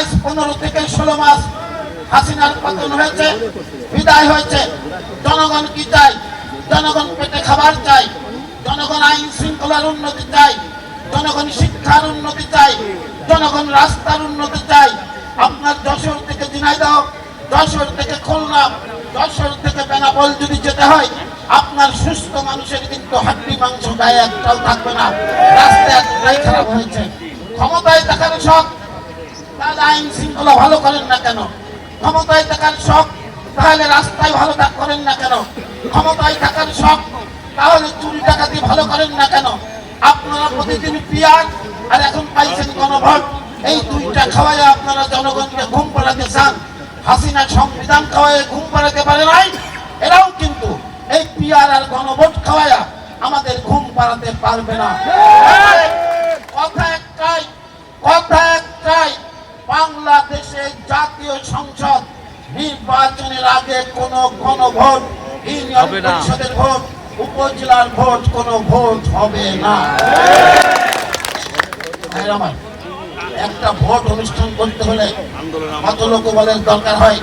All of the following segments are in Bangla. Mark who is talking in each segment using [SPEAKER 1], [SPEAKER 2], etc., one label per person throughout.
[SPEAKER 1] আজ পনেরো থেকে ষোলো মাস হাসিনার পতন হয়েছে, বিদায় হয়েছে। জনগণ কি চাই জনগণ পেটে খাবার চাই জনগণ আইন শৃঙ্খলার উন্নতি চাই জনগণ শিক্ষার উন্নতি চাই জনগণ রাস্তার উন্নতি চাই আপনার যশোর থেকে ঝিনাইদহ, যশোর থেকে খুলনা, যশোর থেকে বেনাপোল যদি যেতে হয়, আপনার সুস্থ মানুষের কিন্তু হাড্ডি মাংস গায়ে একটাও থাকবে না। রাস্তা একটাই খারাপ হয়েছে। ক্ষমতায় থাকার শখ আইন শৃঙ্খলা ভালো করেন না কেন? ক্ষমতায় থাকার শখ, তাহলে রাস্তায় ভালো কাজ করেন না কেন? ক্ষমতায় থাকার শখ, তাহলে চুরি ডাকাতি ভালো করেন না কেন? আপনারা প্রতিদিন পিয়ার আর এখন পাইছেন গণভোট। এই দুইটা খাওয়াই আপনারা জনগণকে ঘুম পাড়াতে চান। হাসিনা সংবিধান খাওয়াই ঘুম পাড়াতে পারে নাই? এরাও কিন্তু এই পিয়ার আর গণভোট খাওয়াইয়া আমাদের ঘুম পাড়াতে পারবে না। সংসদ নির্বাচনের আগে কোন গণভোট ইউনিয়ন পরিষদের ভোট উপজেলার ভোট কোন ভোট হবে না। একটা ভোট অনুষ্ঠান করতে হলে কত লোক বলেন দরকার হয়?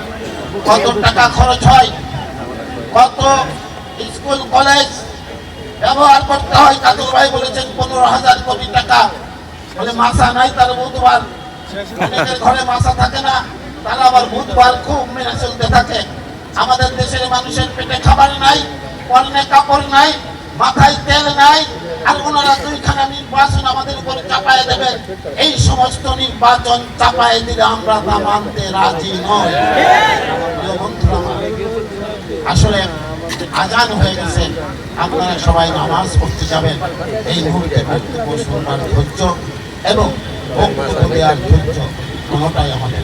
[SPEAKER 1] কত টাকা খরচ হয়? কত স্কুল কলেজ ব্যবহার করতে হয়? কাজল ভাই বলেছেন পনেরো হাজার কোটি টাকা। বলে মাসা নাই তার বুধবার ঘরে মাসা থাকে না। তারা আবার বুধবার খুব মেনে চলতে থাকে। আমাদের দেশের মানুষের পেটে খাবার নাই পরনে কাপড় নাই, মাথায় তেল নাই, আর ওনারা দুইখানা নির্বাচন আমাদের উপর চাপায় দেবেন এই সমস্ত নির্বাচন চাপায় দিলে আমরা তা মানতে রাজি নয় আসলে আজান হয়ে গেছে। আপনারা সবাই নামাজ পড়তে যাবেন। এই মুহূর্তে বক্তব্য শুনবার ধৈর্য এবং বক্তব্য দেওয়ার ধৈর্য আমাদের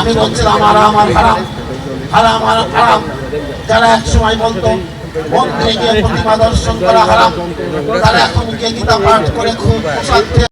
[SPEAKER 1] আমি বলছিলাম আর আমার হারাম হারাম আর হারাম যারা এক সময় বলতো মন্দিরে গিয়ে প্রতিমা দর্শন করা হারাম। তারা এখন গিয়ে গীতা পাঠ করে খুব